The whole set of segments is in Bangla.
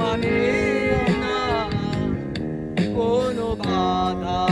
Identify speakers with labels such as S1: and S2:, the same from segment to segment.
S1: মানে কোনো বাধা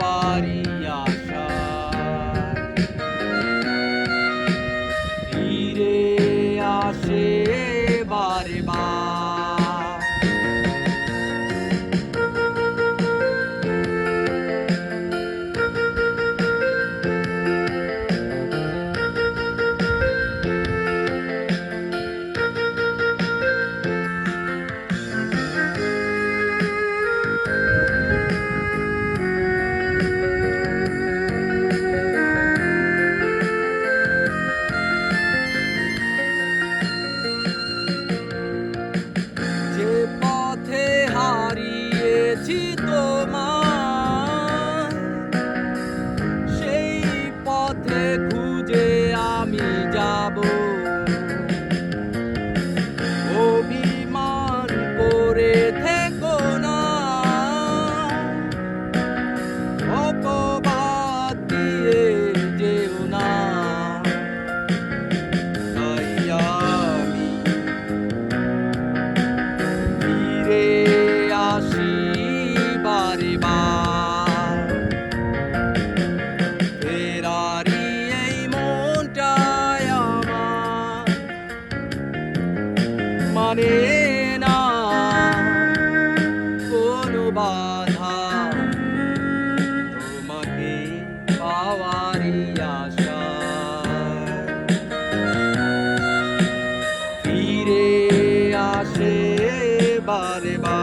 S1: wari পথে খুঁজে আমি যাব। জানে না কোনো বাধা তোমাকে পাওয়ারই আশা। ফিরে আসে বারে বার